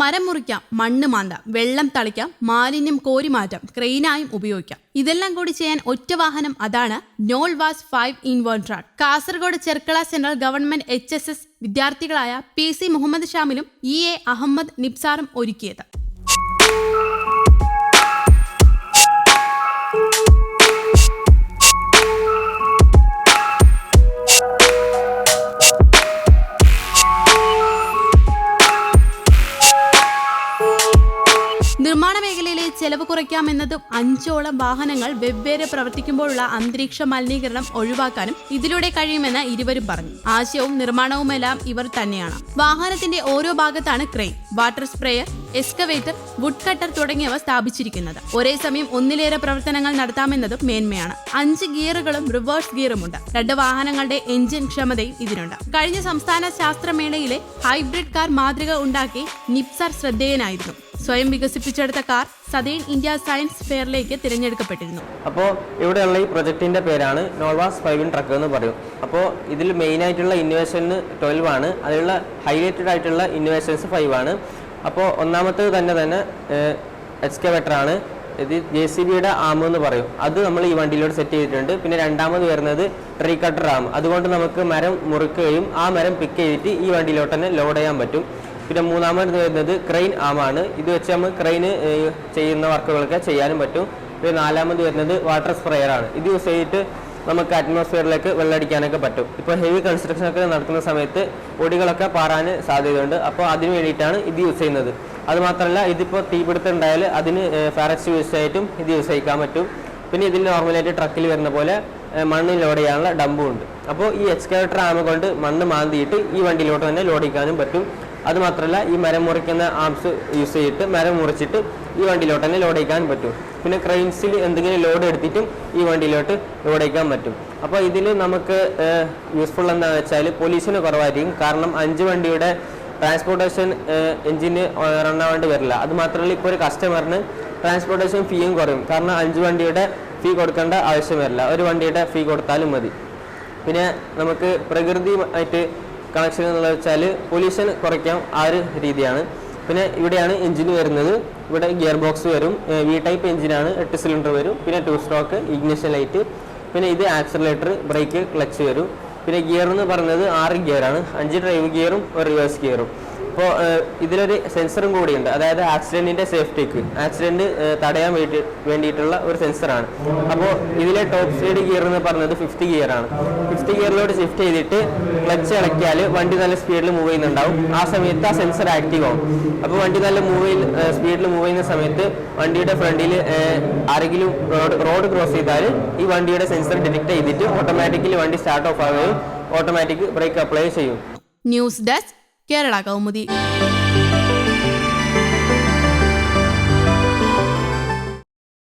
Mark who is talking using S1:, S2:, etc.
S1: മരം മുറിക്കാം മണ്ണ് മാന്താം വെള്ളം തളിക്കാം മാലിന്യം കോരിമാറ്റാം ക്രെയിനായും ഉപയോഗിക്കാം. ഇതെല്ലാം കൂടി ചെയ്യാൻ ഒറ്റ വാഹനം അതാണ് നോൾ was five in one truck. Kasaragod Cherkala central government H S S വിദ്യാർത്ഥികളായ P C Muhammad ഷാമിലും ഇ എ അഹമ്മദ് നിബ്സാറും ഒരുക്കിയത്. നിർമ്മാണ മേഖലയിലെ ചെലവ് കുറയ്ക്കാമെന്നതും അഞ്ചോളം വാഹനങ്ങൾ വെവ്വേറെ പ്രവർത്തിക്കുമ്പോഴുള്ള അന്തരീക്ഷ മലിനീകരണം ഒഴിവാക്കാനും ഇതിലൂടെ കഴിയുമെന്ന് ഇരുവരും പറഞ്ഞു. ആശയവും നിർമ്മാണവുമെല്ലാം ഇവർ തന്നെയാണ്. വാഹനത്തിന്റെ ഓരോ ഭാഗത്താണ് crane. Water sprayer excavator wood cutter തുടങ്ങിയവ സ്ഥാപിച്ചിരിക്കുന്നത്. ഒരേ സമയം ഒന്നിലേറെ പ്രവർത്തനങ്ങൾ നടത്താമെന്നതും മേന്മയാണ്. അഞ്ച് ഗിയറുകളും റിവേഴ്സ് ഗിയറുമുണ്ട്. രണ്ട് വാഹനങ്ങളുടെ എഞ്ചിൻ ക്ഷമതയും ഇതിനുണ്ട്. കഴിഞ്ഞ സംസ്ഥാന ശാസ്ത്രമേളയിലെ ഹൈബ്രിഡ് കാർ മാതൃക ഉണ്ടാക്കി നിപ്സർ ശ്രദ്ധേയനായിരുന്നു. സ്വയം വികസിപ്പിച്ചെടുത്ത കാർ സതേൺ ഇന്ത്യ സയൻസ് ഫെയറിലേക്ക് തിരഞ്ഞെടുക്കപ്പെട്ടിരുന്നു.
S2: അപ്പോൾ ഇവിടെയുള്ള ഈ പ്രൊജക്റ്റിന്റെ പേരാണ് നോൾവാസ് ഫൈവിൻ ട്രക്ക് എന്ന് പറയും. അപ്പോൾ ഇതിൽ മെയിൻ ആയിട്ടുള്ള ഇന്നോവേഷൻ ട്വൽവ് ആണ്. അതിലുള്ള ഹൈലൈറ്റഡ് ആയിട്ടുള്ള ഇന്നോവേഷൻസ് ഫൈവ് ആണ്. അപ്പോൾ ഒന്നാമത്തേത് തന്നെ തന്നെ എക്സ്കവേറ്റർ ആണ്. ഇത് ജെ സി ബിയുടെ ആം എന്ന് പറയും. അത് നമ്മൾ ഈ വണ്ടിയിലോട്ട് സെറ്റ് ചെയ്തിട്ടുണ്ട്. പിന്നെ രണ്ടാമത് വരുന്നത് ട്രീ കട്ടർ ആം അതുകൊണ്ട് നമുക്ക് മരം മുറിക്കുകയും ആ മരം പിക്ക് ചെയ്തിട്ട് ഈ വണ്ടിയിലോട്ട് തന്നെ ലോഡ് ചെയ്യാൻ പറ്റും. പിന്നെ മൂന്നാമത് വരുന്നത് ക്രെയിൻ ആമാണ് ഇത് വെച്ച് നമ്മൾ ക്രെയിന് ചെയ്യുന്ന വർക്കുകളൊക്കെ ചെയ്യാനും പറ്റും. പിന്നെ നാലാമത് വരുന്നത് വാട്ടർ സ്പ്രെയർ ആണ്. ഇത് യൂസ് ചെയ്തിട്ട് നമുക്ക് അറ്റ്മോസ്ഫിയറിലേക്ക് വെള്ളമടിക്കാനൊക്കെ പറ്റും. ഇപ്പോൾ ഹെവി കൺസ്ട്രക്ഷൻ ഒക്കെ നടക്കുന്ന സമയത്ത് പൊടികളൊക്കെ പാറാൻ സാധ്യതയുണ്ട്. അപ്പോൾ അതിന് വേണ്ടിയിട്ടാണ് ഇത് യൂസ് ചെയ്യുന്നത്. അതുമാത്രമല്ല ഇതിപ്പോൾ തീപിടുത്തം ഉണ്ടായാൽ അതിന് ഫാറസ്റ്റ് യൂസ് ആയിട്ടും ഇത് യൂസ് ചെയ്യിക്കാൻ പറ്റും. പിന്നെ ഇതിൽ നോർമലായിട്ട് ട്രക്കിൽ വരുന്ന പോലെ മണ്ണ് ലോഡ് ചെയ്യാനുള്ള ഡമ്പും ഉണ്ട്. അപ്പോൾ ഈ എക്സ്കവേറ്റർ ആമ കൊണ്ട് മണ്ണ് മാന്തിയിട്ട് ഈ വണ്ടിയിലോട്ട് തന്നെ ലോഡ് ചെയ്യാനും പറ്റും. അതുമാത്രമല്ല ഈ മരം മുറിക്കുന്ന ആംസ് യൂസ് ചെയ്തിട്ട് മരം മുറിച്ചിട്ട് ഈ വണ്ടിയിലോട്ട് തന്നെ ലോഡ് ചെയ്യാൻ പറ്റും. പിന്നെ ക്രെയിൻസിൽ എന്തെങ്കിലും ലോഡ് എടുത്തിട്ടും ഈ വണ്ടിയിലോട്ട് ലോഡ് അയക്കാൻ പറ്റും. അപ്പോൾ ഇതിൽ നമുക്ക് യൂസ്ഫുൾ എന്താണെന്ന് വെച്ചാൽ പൊല്യൂഷന് കുറവായിരിക്കും. കാരണം അഞ്ച് വണ്ടിയുടെ ട്രാൻസ്പോർട്ടേഷൻ എഞ്ചിന് റൺ വരില്ല. അത് മാത്രമല്ല ഇപ്പോൾ ഒരു കസ്റ്റമറിന് ട്രാൻസ്പോർട്ടേഷൻ ഫീയും കുറയും. കാരണം അഞ്ച് വണ്ടിയുടെ ഫീ കൊടുക്കേണ്ട ആവശ്യം വരില്ല. ഒരു വണ്ടിയുടെ ഫീ കൊടുത്താലും മതി. പിന്നെ നമുക്ക് പ്രകൃതിയുമായിട്ട് കണക്ഷൻ എന്നുള്ളത് വെച്ചാൽ പൊല്യൂഷൻ കുറയ്ക്കാം ആ ഒരു രീതിയാണ്. പിന്നെ ഇവിടെയാണ് എഞ്ചിൻ വരുന്നത്. ഇവിടെ ഗിയർ ബോക്സ് വരും വി ടൈപ്പ് എഞ്ചിനാണ് എട്ട് സിലിണ്ടർ വരും. പിന്നെ ടു സ്ട്രോക്ക് ഇഗ്നിഷൻ ലൈറ്റ് പിന്നെ ഇത് ആക്സിലേറ്റർ ബ്രേക്ക് ക്ലച്ച് വരും. പിന്നെ ഗിയർ എന്ന് പറയുന്നത് ആറ് ഗിയറാണ് അഞ്ച് ഡ്രൈവ് ഗിയറും ഒരു റിവേഴ്സ് ഗിയറും ഇപ്പോൾ ഇതിലൊരു സെൻസറും കൂടിയുണ്ട്. അതായത് ആക്സിഡന്റിന്റെ സേഫ്റ്റിക്ക്. ആക്സിഡന്റ് തടയാൻ വേണ്ടി വേണ്ടിയിട്ടുള്ള ഒരു സെൻസറാണ്. അപ്പോൾ ഇതിലെ ടോപ്പ് സ്പീഡ് ഗിയർ എന്ന് പറഞ്ഞത് ഫിഫ്റ്റ് ഗിയർ ആണ്. ഫിഫ്റ്റ് ഗിയറിലോട്ട് ഷിഫ്റ്റ് ചെയ്തിട്ട് ക്ലച്ച് ഇളക്കിയാൽ വണ്ടി നല്ല സ്പീഡിൽ മൂവ് ചെയ്യുന്നുണ്ടാവും. ആ സമയത്ത് ആ സെൻസർ ആക്റ്റീവ് ആവും. അപ്പോൾ വണ്ടി നല്ല മൂവ് സ്പീഡിൽ മൂവ് ചെയ്യുന്ന സമയത്ത് വണ്ടിയുടെ ഫ്രണ്ടിൽ ആരെങ്കിലും റോഡ് റോഡ് ക്രോസ് ചെയ്താൽ ഈ വണ്ടിയുടെ സെൻസർ ഡിറ്റക്ട് ചെയ്തിട്ട് ഓട്ടോമാറ്റിക്കലി വണ്ടി സ്റ്റാർട്ട് ഓഫ് ആവുകയും ഓട്ടോമാറ്റിക് ബ്രേക്ക് അപ്ലൈ ചെയ്യും.
S1: News desk Kerala Kaumudi